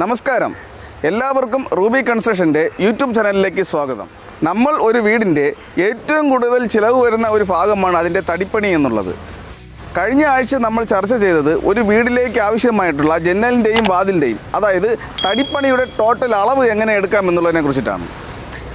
നമസ്കാരം. എല്ലാവർക്കും Ruby കൺസ്ട്രക്ഷന്റെ YouTube ചാനലിലേക്ക് സ്വാഗതം. നമ്മൾ ഒരു വീടിന്റെ ഏറ്റവും കൂടുതൽ ചിലവ് വരുന്ന ഒരു ഭാഗമാണ് അതിന്റെ തടിപ്പണി എന്നുള്ളത്. കഴിഞ്ഞ ആഴ്ച നമ്മൾ ചർച്ച ചെയ്തത് ഒരു വീടിലേക്ക് ആവശ്യമായിട്ടുള്ള ജനലിന്റെയും വാതിലിന്റെയും അതായത് തടിപ്പണിയുടെ ടോട്ടൽ അളവ് എങ്ങനെ എടുക്കാം എന്നുള്ളതിനെ കുറിച്ചിട്ടാണ്.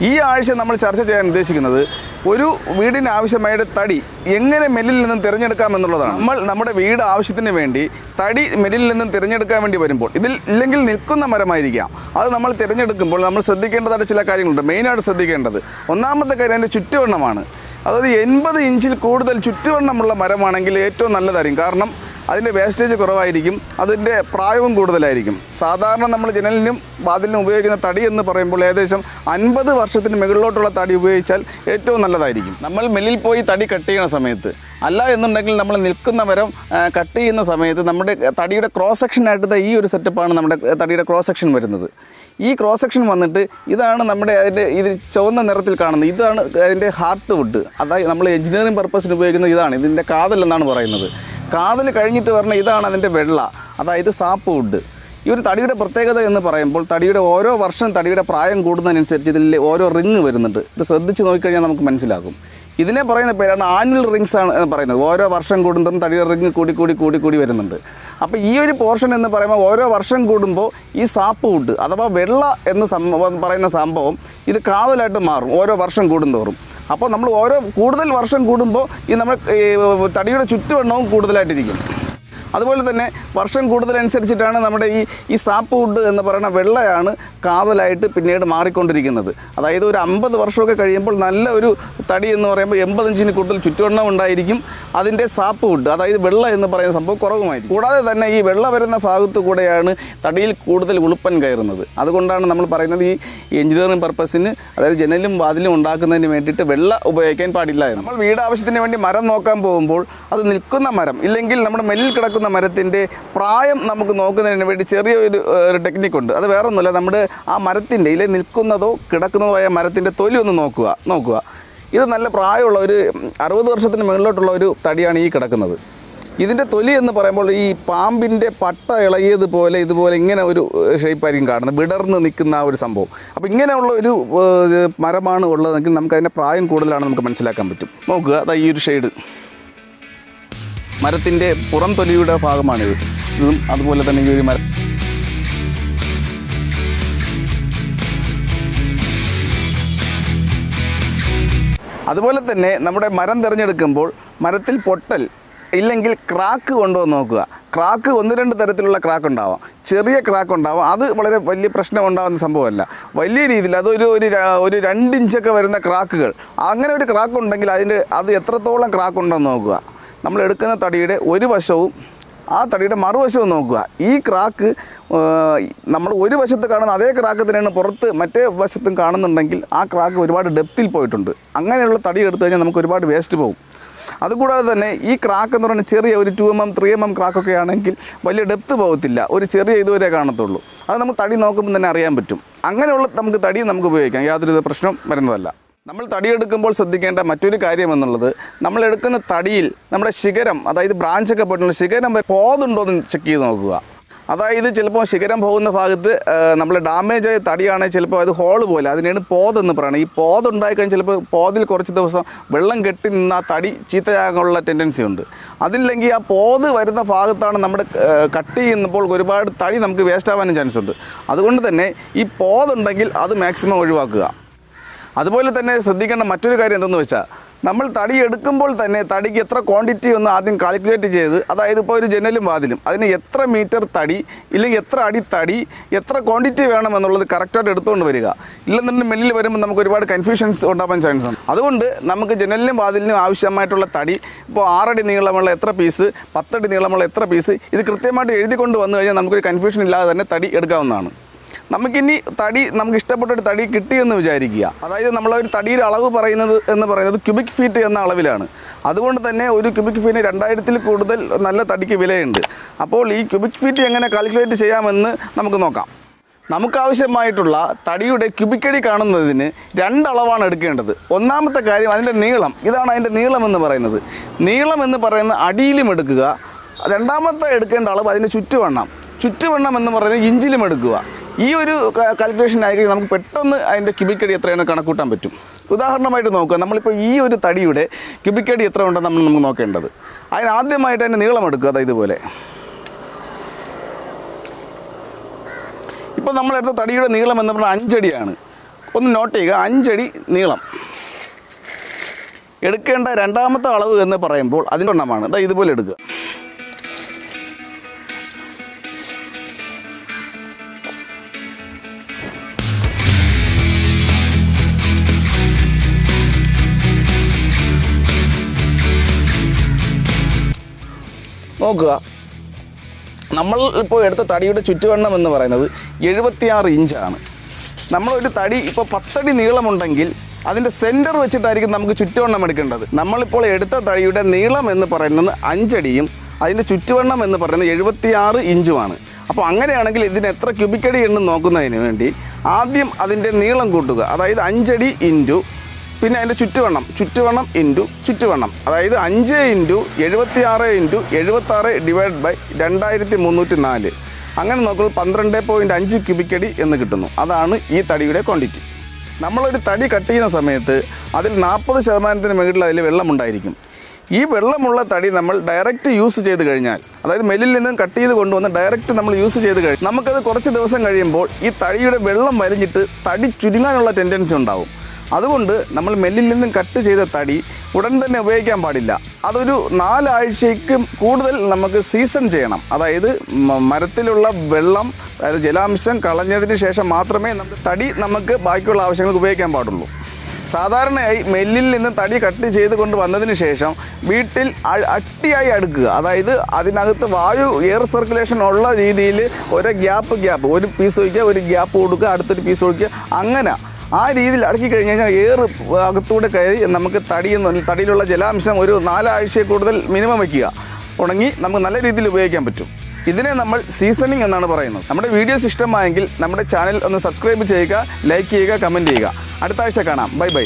ഈ ആഴ്ച നമ്മൾ ചർച്ച ചെയ്യാൻ ഉദ്ദേശിക്കുന്നത് ഒരു വീടിന് ആവശ്യമായ തടി എങ്ങനെ മെല്ലിൽ നിന്നും തിരഞ്ഞെടുക്കാം എന്നുള്ളതാണ്. നമ്മൾ നമ്മുടെ വീട് ആവശ്യത്തിന് വേണ്ടി തടി മെല്ലിൽ നിന്നും തിരഞ്ഞെടുക്കാൻ വേണ്ടി വരുമ്പോൾ ഇതിൽ ഇല്ലെങ്കിൽ നിൽക്കുന്ന മരമായിരിക്കാം. അത് നമ്മൾ തിരഞ്ഞെടുക്കുമ്പോൾ നമ്മൾ ശ്രദ്ധിക്കേണ്ടതായിട്ട് ചില കാര്യങ്ങളുണ്ട്. മെയിനായിട്ട് ശ്രദ്ധിക്കേണ്ടത് ഒന്നാമത്തെ കാര്യം അതിന്റെ ചുറ്റുവണ്ണമാണ്. അതായത് എൺപത് ഇഞ്ചിൽ കൂടുതൽ ചുറ്റുവണ്ണമുള്ള മരമാണെങ്കിൽ ഏറ്റവും നല്ലതായിരിക്കും കാരണം അതിന്റെ വേസ്റ്റേജ് കുറവായിരിക്കും അതിന്റെ പ്രായവും കൂടുതലായിരിക്കും. സാധാരണ നമ്മൾ ജനലിനും വാതിലിനും ഉപയോഗിക്കുന്ന തടി എന്ന് പറയുമ്പോൾ ഏകദേശം അൻപത് വർഷത്തിന് മുകളിലോട്ടുള്ള തടി ഉപയോഗിച്ചാൽ ഏറ്റവും നല്ലതായിരിക്കും. നമ്മൾ മെല്ലിൽ പോയി തടി കട്ട് ചെയ്യുന്ന സമയത്ത് അല്ല എന്നുണ്ടെങ്കിൽ നമ്മൾ നിൽക്കുന്ന മരം കട്ട് ചെയ്യുന്ന സമയത്ത് നമ്മുടെ തടിയുടെ ക്രോസ് സെക്ഷനായിട്ട് ഈ ഒരു സെറ്റപ്പാണ് നമ്മുടെ തടിയുടെ ക്രോസ് സെക്ഷൻ വരുന്നത്. ഈ ക്രോസ് സെക്ഷൻ വന്നിട്ട് ഇതാണ് നമ്മുടെ അതിന്റെ ഇത് ചുവന്ന നിറത്തിൽ കാണുന്നത്. ഇതാണ് അതിന്റെ ഹാർട്ട് വുഡ് അതായത് നമ്മൾ എഞ്ചിനീയറിംഗ് പർപ്പസിന് ഉപയോഗിക്കുന്ന ഇതാണ്. ഇതിന്റെ കാതൽ എന്നാണ് പറയുന്നത്. കാതൽ കഴിഞ്ഞിട്ട് പറഞ്ഞ ഇതാണ് അതിന്റെ വെള്ള. അതായത് സാപ്പ് വുഡ്. ഈ ഒരു തടിയുടെ പ്രത്യേകത എന്ന് പറയുമ്പോൾ തടിയുടെ ഓരോ വർഷം തടിയുടെ പ്രായം കൂടുന്നതിനനുസരിച്ച് ഇതിൽ ഓരോ റിങ് വരുന്നുണ്ട്. ഇത് ശ്രദ്ധിച്ച് നോക്കിക്കഴിഞ്ഞാൽ നമുക്ക് മനസ്സിലാകും. ഇതിനെ പറയുന്ന പേരാണ് ആനുവൽ റിങ്സ് ആണ് എന്ന് പറയുന്നത്. ഓരോ വർഷം കൂടുന്നതും തടിയുടെ റിങ് കൂടി കൂടി കൂടി കൂടി വരുന്നുണ്ട്. അപ്പോൾ ഈ ഒരു പോർഷൻ എന്ന് പറയുമ്പോൾ ഓരോ വർഷം കൂടുമ്പോൾ ഈ സാപ്പ് വുഡ് അഥവാ വെള്ള എന്ന് സംഭവം പറയുന്ന സംഭവം ഇത് കാതലായിട്ട് മാറും. ഓരോ വർഷം കൂടുന്തോറും. അപ്പോൾ നമ്മൾ ഓരോ കൂടുതൽ വർഷം കൂടുമ്പോൾ ഈ നമ്മൾ തടിയുടെ ചുറ്റുവെണ്ണവും കൂടുതലായിട്ടിരിക്കും. അതുപോലെ തന്നെ വർഷം കൂടുതലനുസരിച്ചിട്ടാണ് നമ്മുടെ ഈ ഈ സാപ്പ് വുഡ് എന്ന് പറയുന്ന വെള്ളയാണ് കാതലായിട്ട് പിന്നീട് മാറിക്കൊണ്ടിരിക്കുന്നത്. അതായത് ഒരു അമ്പത് വർഷമൊക്കെ കഴിയുമ്പോൾ നല്ല ഒരു തടി എന്ന് പറയുമ്പോൾ എൺപത് ഇഞ്ചിന് കൂടുതൽ ചുറ്റുവണ്ണം ഉണ്ടായിരിക്കും. അതിന്റെ സാപ്പ് ഫുഡ് അതായത് വെള്ള എന്ന് പറയുന്ന സംഭവം കുറവുമായിരിക്കും. കൂടാതെ തന്നെ ഈ വെള്ള വരുന്ന ഭാഗത്ത് കൂടെയാണ് തടിയിൽ കൂടുതൽ ഉളുപ്പൻ കയറുന്നത്. അതുകൊണ്ടാണ് നമ്മൾ പറയുന്നത് ഈ എഞ്ചിനീയറിംഗ് പർപ്പസിന് അതായത് ജനലും വാതിലും ഉണ്ടാക്കുന്നതിന് വേണ്ടിയിട്ട് വെള്ള ഉപയോഗിക്കാൻ പാടില്ല നമ്മൾ വീട് ആവശ്യത്തിന് വേണ്ടി മരം നോക്കാൻ പോകുമ്പോൾ അത് നിൽക്കുന്ന മരം ഇല്ലെങ്കിൽ നമ്മുടെ മെല്ലിൽ കിടക്കുന്ന മരത്തിന്റെ പ്രായം നമുക്ക് നോക്കുന്നതിന് വേണ്ടി ചെറിയൊരു ഒരു ടെക്നിക്കുണ്ട് അത് വേറെ ഒന്നുമില്ല നമ്മുടെ ആ മരത്തിന്റെ ഇല്ലെ നിൽക്കുന്നതോ കിടക്കുന്നതോ ആയ മരത്തിന്റെ തൊലി ഒന്ന് നോക്കുക നോക്കുക. ഇത് നല്ല പ്രായമുള്ള ഒരു അറുപത് വർഷത്തിന് മുകളിലോട്ടുള്ള ഒരു തടിയാണ് ഈ കിടക്കുന്നത്. ഇതിന്റെ തൊലി എന്ന് പറയുമ്പോൾ ഈ പാമ്പിന്റെ പട്ട ഇളകിയതുപോലെ ഇതുപോലെ ഇങ്ങനെ ഒരു ഷേപ്പായിരിക്കും കാണുന്നത്. വിടർന്ന് നിൽക്കുന്ന ഒരു സംഭവം. അപ്പോൾ ഇങ്ങനെയുള്ള ഒരു മരമാണ് ഉള്ളതെങ്കിൽ നമുക്ക് അതിന്റെ പ്രായം കൂടുതലാണ് നമുക്ക് മനസ്സിലാക്കാൻ പറ്റും. നോക്കുക അതാ ഈ ഒരു ഷെയ്ഡ്. മരത്തിന്റെ പുറം തൊലിയുടെ ഭാഗമാണിത്. ഇതും അതുപോലെ തന്നെ ഈ ഒരു മരം അതുപോലെ തന്നെ നമ്മുടെ മരം തിരഞ്ഞെടുക്കുമ്പോൾ മരത്തിൽ പൊട്ടൽ ഇല്ലെങ്കിൽ ക്രാക്ക് കൊണ്ടുവന്ന് നോക്കുക. ക്രാക്ക് ഒന്ന് രണ്ട് തരത്തിലുള്ള ക്രാക്ക് ഉണ്ടാവാം. ചെറിയ ക്രാക്ക് ഉണ്ടാവാം. അത് വളരെ വലിയ പ്രശ്നം ഉണ്ടാകുന്ന സംഭവമല്ല. വലിയ രീതിയിൽ അതൊരു ഒരു ഒരു രണ്ട് ഇഞ്ചൊക്കെ വരുന്ന ക്രാക്കുകൾ. അങ്ങനെ ഒരു ക്രാക്ക് ഉണ്ടെങ്കിൽ അതിന്റെ അത് എത്രത്തോളം ക്രാക്ക് ഉണ്ടെന്ന് നോക്കുക. നമ്മൾ എടുക്കുന്ന തടിയുടെ ഒരു വശവും ആ തടിയുടെ മറുവശവും നോക്കുക. ഈ ക്രാക്ക് നമ്മൾ ഒരു വശത്ത് കാണുന്ന അതേ ക്രാക്ക് തന്നെയാണ് പുറത്ത് മറ്റേ വശത്തും കാണുന്നുണ്ടെങ്കിൽ ആ ക്രാക്ക് ഒരുപാട് ഡെപ്തിൽ പോയിട്ടുണ്ട്. അങ്ങനെയുള്ള തടി എടുത്തു കഴിഞ്ഞാൽ നമുക്ക് ഒരുപാട് വേസ്റ്റ് പോകും. അതുകൂടാതെ തന്നെ ഈ ക്രാക്ക് എന്ന് പറയുന്നത് ചെറിയ ഒരു two M M three M M ക്രാക്കൊക്കെ ആണെങ്കിൽ വലിയ ഡെപ്ത് പോകത്തില്ല. ഒരു ചെറിയ ഇതുവരെ കാണത്തുള്ളൂ. അത് നമുക്ക് തടി നോക്കുമ്പോൾ തന്നെ അറിയാൻ പറ്റും. അങ്ങനെയുള്ള നമുക്ക് തടി നമുക്ക് ഉപയോഗിക്കാം. യാതൊരു പ്രശ്നം വരുന്നതല്ല. നമ്മൾ തടിയെടുക്കുമ്പോൾ ശ്രദ്ധിക്കേണ്ട മറ്റൊരു കാര്യം എന്നുള്ളത് നമ്മൾ എടുക്കുന്ന തടിയിൽ നമ്മുടെ ശിഖരം അതായത് ബ്രാഞ്ചൊക്കെ പോയിട്ടുള്ള ശിഖരം പോതുണ്ടോ എന്ന് ചെക്ക് ചെയ്ത് നോക്കുക. അതായത് ചിലപ്പോൾ ശിഖരം പോകുന്ന ഭാഗത്ത് നമ്മൾ ഡാമേജ് ആയ തടിയാണെങ്കിൽ ചിലപ്പോൾ അത് ഹോൾ പോലെ അതിനാണ് പോതെന്ന് പറയുന്നത്. ഈ പോത് ഉണ്ടായിക്കഴിഞ്ഞാൽ ചിലപ്പോൾ പോതിൽ കുറച്ച് ദിവസം വെള്ളം കെട്ടി നിന്ന് ആ തടി ചീത്തയാകാനുള്ള ടെൻഡൻസി ഉണ്ട്. അതില്ലെങ്കിൽ ആ പോത് വരുന്ന ഭാഗത്താണ് നമ്മുടെ കട്ട് ചെയ്യുന്നപ്പോൾ ഒരുപാട് തടി നമുക്ക് വേസ്റ്റ് ആവാനും ചാൻസ് ഉണ്ട്. അതുകൊണ്ട് തന്നെ ഈ പോതുണ്ടെങ്കിൽ അത് മാക്സിമം ഒഴിവാക്കുക. അതുപോലെ തന്നെ ശ്രദ്ധിക്കേണ്ട മറ്റൊരു കാര്യം എന്തെന്ന് വെച്ചാൽ നമ്മൾ തടി എടുക്കുമ്പോൾ തന്നെ തടിക്ക് എത്ര ക്വാണ്ടിറ്റി ഒന്ന് ആദ്യം കാൽക്കുലേറ്റ് ചെയ്ത് അതായത് ഇപ്പോൾ ഒരു ജനലും വാതിലും അതിന് എത്ര മീറ്റർ തടി ഇല്ലെങ്കിൽ എത്ര അടി തടി എത്ര ക്വാണ്ടിറ്റി വേണം എന്നുള്ളത് കറക്റ്റായിട്ട് എടുത്തുകൊണ്ട് വരിക. ഇല്ലെന്നുണ്ടെങ്കിൽ മെല്ലിൽ വരുമ്പോൾ നമുക്ക് ഒരുപാട് കൺഫ്യൂഷൻസ് ഉണ്ടാവാൻ ചാൻസ് ഉണ്ട്. അതുകൊണ്ട് നമുക്ക് ജനലിനും വാതിലിനും ആവശ്യമായിട്ടുള്ള തടി ഇപ്പോൾ ആറടി നീളമുള്ള എത്ര പീസ് പത്തടി നീളമുള്ള എത്ര പീസ് ഇത് കൃത്യമായിട്ട് എഴുതി കൊണ്ട് വന്നു കഴിഞ്ഞാൽ നമുക്കൊരു കൺഫ്യൂഷൻ ഇല്ലാതെ തന്നെ തടി എടുക്കാവുന്നതാണ്. നമുക്കിനി തടി നമുക്ക് ഇഷ്ടപ്പെട്ട ഒരു തടി കിട്ടിയെന്ന് വിചാരിക്കുക. അതായത് നമ്മൾ ഒരു തടിയുടെ അളവ് പറയുന്നത് എന്ന് പറയുന്നത് ക്യൂബിക് ഫീറ്റ് എന്ന അളവിലാണ്. അതുകൊണ്ട് തന്നെ ഒരു ക്യൂബിക് ഫീറ്റിന് രണ്ടായിരത്തിൽ കൂടുതൽ നല്ല തടിക്ക് വിലയുണ്ട്. അപ്പോൾ ഈ ക്യൂബിക് ഫീറ്റ് എങ്ങനെ കാൽക്കുലേറ്റ് ചെയ്യാമെന്ന് നമുക്ക് നോക്കാം. നമുക്കാവശ്യമായിട്ടുള്ള തടിയുടെ ക്യൂബിക്കടി കാണുന്നതിന് രണ്ടളവാണ് എടുക്കേണ്ടത്. ഒന്നാമത്തെ കാര്യം അതിന്റെ നീളം. ഇതാണ് അതിന്റെ നീളം എന്ന് പറയുന്നത്. നീളം എന്ന് പറയുന്ന അടിയിലും എടുക്കുക. രണ്ടാമത്തെ എടുക്കേണ്ട അളവ് അതിന്റെ ചുറ്റുവണ്ണം. ചുറ്റുവണ്ണം എന്ന് പറയുന്നത് ഇഞ്ചിലും എടുക്കുക. ഈ ഒരു കാൽക്കുലേഷൻ ആയിരിക്കും നമുക്ക് പെട്ടെന്ന് അതിന്റെ ക്യൂബിക്കടി എത്രയാണ് കണക്കൂട്ടാൻ പറ്റും. ഉദാഹരണമായിട്ട് നോക്കുക നമ്മളിപ്പോൾ ഈ ഒരു തടിയുടെ ക്യൂബിക്കടി എത്ര ഉണ്ടെന്ന് നമ്മൾ നമുക്ക് നോക്കേണ്ടത്. അതിന് ആദ്യമായിട്ട് അതിന്റെ നീളം എടുക്കുക അതായത് ഇതുപോലെ. ഇപ്പോൾ നമ്മളെടുത്ത തടിയുടെ നീളം എന്ന് പറഞ്ഞാൽ അഞ്ചടിയാണ്. ഒന്ന് നോട്ട് ചെയ്യുക അഞ്ചടി നീളം. എടുക്കേണ്ട രണ്ടാമത്തെ അളവ് എന്ന് പറയുമ്പോൾ അതിന്റെ എണ്ണമാണ്. ഇതുപോലെ എടുക്കുക. നോക്കുക. നമ്മൾ ഇപ്പോൾ എടുത്ത തടിയുടെ ചുറ്റുവണ്ണം എന്ന് പറയുന്നത് എഴുപത്തിയാറ് ഇഞ്ചാണ്. നമ്മളൊരു തടി ഇപ്പോൾ പത്തടി നീളമുണ്ടെങ്കിൽ അതിന്റെ സെന്റർ വെച്ചിട്ടായിരിക്കും നമുക്ക് ചുറ്റുവണ്ണം എടുക്കേണ്ടത്. നമ്മളിപ്പോൾ എടുത്ത തടിയുടെ നീളം എന്ന് പറയുന്നത് അഞ്ചടിയും അതിന്റെ ചുറ്റുവണ്ണം എന്ന് പറയുന്നത് എഴുപത്തിയാറ് ഇഞ്ചുമാണ്. അപ്പോൾ അങ്ങനെയാണെങ്കിൽ ഇതിന് എത്ര ക്യൂബിക്കടി എന്ന് നോക്കുന്നതിന് വേണ്ടി ആദ്യം അതിന്റെ നീളം കൂട്ടുക. അതായത് അഞ്ചടി ഇന്റു പിന്നെ അതിന്റെ ചുറ്റുവണ്ണം ചുറ്റുവണ്ണം ഇന്റു ചുറ്റുവണ്ണം. അതായത് അഞ്ച് ഇന്റു എഴുപത്തി ആറ് ഇന്റു എഴുപത്താറ് ഡിവൈഡ് ബൈ രണ്ടായിരത്തി മുന്നൂറ്റി നാല് അങ്ങനെ നോക്കുമ്പോൾ പന്ത്രണ്ട് പോയിന്റ് അഞ്ച് ക്യൂബിക് അടി എന്ന് കിട്ടുന്നു. അതാണ് ഈ തടിയുടെ ക്വാണ്ടിറ്റി നമ്മളൊരു തടി കട്ട് ചെയ്യുന്ന സമയത്ത് അതിൽ നാൽപ്പത് ശതമാനത്തിന് മുകളിൽ അതിൽ വെള്ളമുണ്ടായിരിക്കും. ഈ വെള്ളമുള്ള തടി നമ്മൾ ഡയറക്റ്റ് യൂസ് ചെയ്ത് കഴിഞ്ഞാൽ അതായത് മെല്ലിൽ നിന്നും കട്ട് ചെയ്ത് കൊണ്ടുവന്ന് ഡയറക്റ്റ് നമ്മൾ യൂസ് ചെയ്ത് കഴിഞ്ഞാൽ നമുക്കത് കുറച്ച് ദിവസം കഴിയുമ്പോൾ ഈ തടിയുടെ വെള്ളം വലിഞ്ഞിട്ട് തടി ചുരുങ്ങാനുള്ള ടെൻഡൻസി ഉണ്ടാവും. അതുകൊണ്ട് നമ്മൾ മെല്ലിൽ നിന്നും കട്ട് ചെയ്ത തടി ഉടൻ തന്നെ ഉപയോഗിക്കാൻ പാടില്ല. അതൊരു നാലാഴ്ചയ്ക്ക് കൂടുതൽ നമുക്ക് സീസൺ ചെയ്യണം. അതായത് മരത്തിലുള്ള വെള്ളം അതായത് ജലാംശം കളഞ്ഞതിന് ശേഷം മാത്രമേ നമുക്ക് തടി നമുക്ക് ബാക്കിയുള്ള ആവശ്യങ്ങൾക്ക് ഉപയോഗിക്കാൻ പാടുള്ളൂ. സാധാരണയായി മെല്ലിൽ നിന്ന് തടി കട്ട് ചെയ്ത് കൊണ്ട് വന്നതിന് ശേഷം വീട്ടിൽ അട്ടിയായി അടുക്കുക. അതായത് അതിനകത്ത് വായു എയർ സർക്കുലേഷൻ ഉള്ള രീതിയിൽ ഒരു ഗ്യാപ്പ് ഗ്യാപ്പ്. ഒരു പീസ് ഒഴിക്കുക ഒരു ഗ്യാപ്പ് കൊടുക്കുക അടുത്തൊരു പീസ് ഒഴിക്കുക. അങ്ങനെ ആ രീതിയിൽ അടുക്കി കഴിഞ്ഞ് കഴിഞ്ഞാൽ ഏറ് അകത്തൂടെ കയറി നമുക്ക് തടിയെന്ന് തടിയിലുള്ള ജലാംശം ഒരു നാലാഴ്ച കൂടുതൽ മിനിമം വയ്ക്കുക. ഉണങ്ങി നമുക്ക് നല്ല രീതിയിൽ ഉപയോഗിക്കാൻ പറ്റും. ഇതിനെ നമ്മൾ സീസണിങ് എന്നാണ് പറയുന്നത്. നമ്മുടെ വീഡിയോസ് ഇഷ്ടമായെങ്കിൽ നമ്മുടെ ചാനൽ ഒന്ന് സബ്സ്ക്രൈബ് ചെയ്യുക ലൈക്ക് ചെയ്യുക കമന്റ് ചെയ്യുക. അടുത്ത ആഴ്ച കാണാം. Bye bye